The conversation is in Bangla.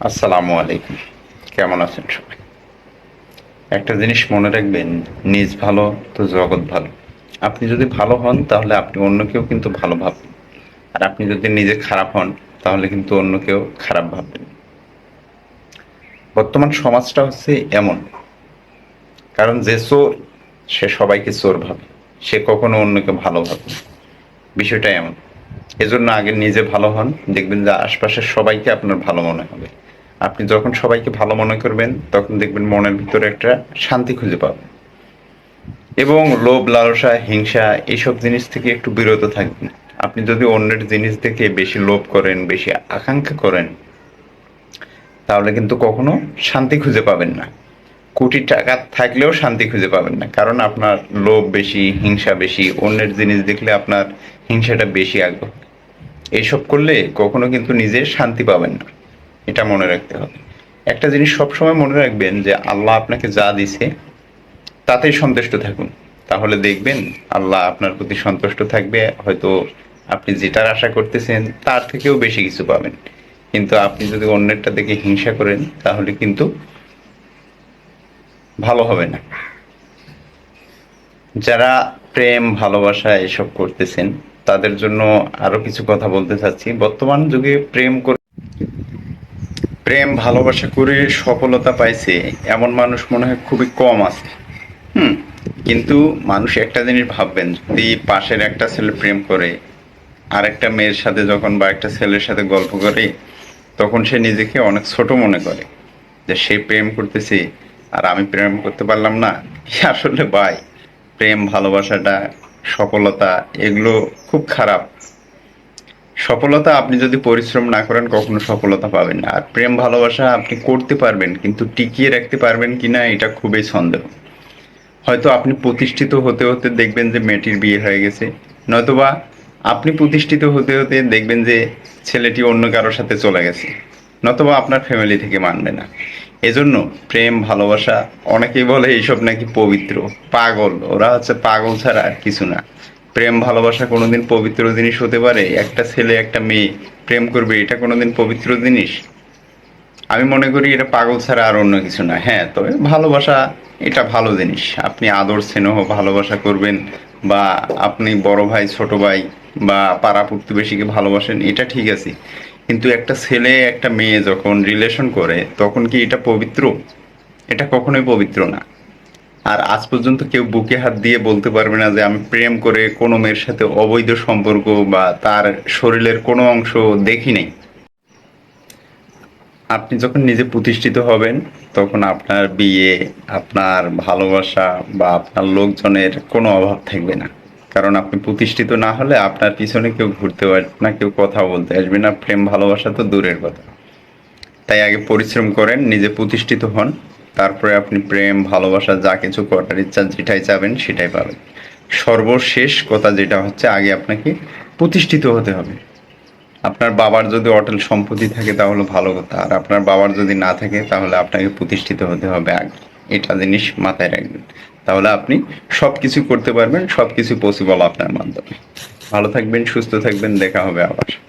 আসসালামু আলাইকুম। কেমন আছেন সবাই? একটা জিনিস মনে রাখবেন, নিজ ভালো তো জগৎ ভালো। আপনি যদি ভালো হন, তাহলে আপনি অন্যকেও কিন্তু ভালো ভাববেন। আর আপনি যদি নিজে খারাপ হন, তাহলে কিন্তু অন্যকেও খারাপ ভাববেন। বর্তমান সমাজটা হচ্ছে এমন। কারণ যে চোর, সে সবাইকে চোর ভাবে। সে কখনো অন্যকে ভালো ভাবে বিষয়টা এমন। এজন্য আগে নিজে ভালো হন, দেখবেন যে আশপাশের সবাইকে আপনার ভালো মনে হবে। আপনি যখন সবাইকে ভালো মনে করবেন, তখন দেখবেন মনের ভিতরে একটা শান্তি খুঁজে পাবেন। এবং লোভ, লালসা, হিংসা এইসব জিনিস থেকে একটু বিরত থাকবেন। আপনি যদি অন্যের জিনিস দেখে বেশি লোভ করেন, বেশি আকাঙ্ক্ষা করেন, তাহলে কিন্তু কখনো শান্তি খুঁজে পাবেন না। কোটি টাকা থাকলেও শান্তি খুঁজে পাবেন না। কারণ আপনার লোভ বেশি, হিংসা বেশি, অন্যের জিনিস দেখলে আপনার হিংসাটা বেশি আগ্রহ। এইসব করলে কখনো কিন্তু নিজে শান্তি পাবেন না। এটা মনে রাখতে হবে। একটা জিনিস সবসময় মনে রাখবেন যে আল্লাহ আপনাকে যা দিছে, তাতেই সন্তুষ্ট থাকুন। তাহলে দেখবেন আল্লাহ আপনার প্রতি সন্তুষ্ট থাকবে, হয়তো আপনি যেটার আশা করতেছেন, তার থেকেও বেশি কিছু পাবেন। কিন্তু আপনি যদি অন্যেরটা দেখে হিংসা করেন, তাহলে কিন্তু ভালো হবে না। যারা প্রেম, ভালোবাসা এসব করতেছেন, তাদের জন্য আরও কিছু কথা বলতে চাচ্ছি। বর্তমান যুগে প্রেম করে প্রেম, ভালোবাসা করে সফলতা পাইছে, এমন মানুষ মনে হয় খুবই কম আছে। হুম, কিন্তু মানুষ একটা জিনিস ভাববেন, যদি পাশের একটা ছেলে প্রেম করে আর একটা মেয়ের সাথে যখন বা একটা ছেলের সাথে গল্প করে, তখন সে নিজেকে অনেক ছোট মনে করে, যে সে প্রেম করতেছে, আর আমি প্রেম করতে পারলাম না। আসলে ভাই, প্রেম, ভালোবাসাটা, সফলতা, এগুলো খুব খারাপ। সফলতা আপনি যদি পরিশ্রম না করেন, কখনো সফলতা পাবেন না। আর প্রেম, ভালোবাসা আপনি করতে পারবেন, কিন্তু টিকিয়ে রাখতে পারবেন কিনা এটা খুবই সন্দেহ। হয়তো আপনি প্রতিষ্ঠিত হতে হতে দেখবেন যে মেয়েটির বিয়ে হয়ে গেছে। নয়তোবা আপনি প্রতিষ্ঠিত হতে হতে দেখবেন যে ছেলেটি অন্য কারোর সাথে চলে গেছে। নতুবা আপনার ফ্যামিলি থেকে মানবে না। এজন্য প্রেম, ভালোবাসা, অনেকেই বলে এইসব নাকি পবিত্র, পাগল। ওরা হচ্ছে পাগল ছাড়া আর কিছু না। প্রেম, ভালোবাসা কোনোদিন পবিত্র জিনিস হতে পারে? একটা ছেলে, একটা মেয়ে, প্রেম করবে, এটা কোনোদিন পবিত্র জিনিস? আমি মনে করি এটা পাগল ছাড়া আর অন্য কিছু না। হ্যাঁ তবে ভালোবাসা, এটা ভালো জিনিস। আপনি আদর, স্নেহ, ভালোবাসা করবেন বা আপনি বড় ভাই, ছোট ভাই বা পাড়া প্রতিবেশীকে ভালোবাসেন, এটা ঠিক আছে। কিন্তু একটা ছেলে, একটা মেয়ে যখন রিলেশন করে, তখন কি এটা পবিত্র? এটা কখনোই পবিত্র না। আর আজ পর্যন্ত কেউ বুকে হাত দিয়ে বলতে পারবে না যে আমি প্রেম করে কোনো মেয়ের সাথে অবৈধ সম্পর্ক বা তার শরীরের কোনো অংশ দেখি নাই। আপনি যখন নিজে প্রতিষ্ঠিত হবেন, তখন আপনার বিয়ে, আপনার ভালোবাসা বা আপনার লোকজনের কোনো অভাব থাকবে না। কারণ আপনি প্রতিষ্ঠিত না হলে আপনার পিছনে কেউ ঘুরতে আসবে না কেউ কথা বলতে আসবে না। প্রেম ভালোবাসা তো দূরের কথা। তাই আগে পরিশ্রম করেন, নিজে প্রতিষ্ঠিত হন। তারপরে আপনি প্রেম, ভালোবাসা, যা কিছু করার ইচ্ছা যেটাই চাবেন সেটাই পাবেন। সর্বশেষ কথা যেটা হচ্ছে, আগে আপনাকে প্রতিষ্ঠিত হতে হবে। আপনার বাবার যদি অটল সম্পত্তি থাকে, তাহলে ভালো কথা। আর আপনার বাবার যদি না থাকে, তাহলে আপনাকে প্রতিষ্ঠিত হতে হবে আগে। এটা জিনিস মাথায় রাখবেন। তাহলে আপনি সব কিছু করতে পারবেন সব কিছু পসিবল আপনার মাধ্যমে। ভালো থাকবেন, সুস্থ থাকবেন, দেখা হবে আবার।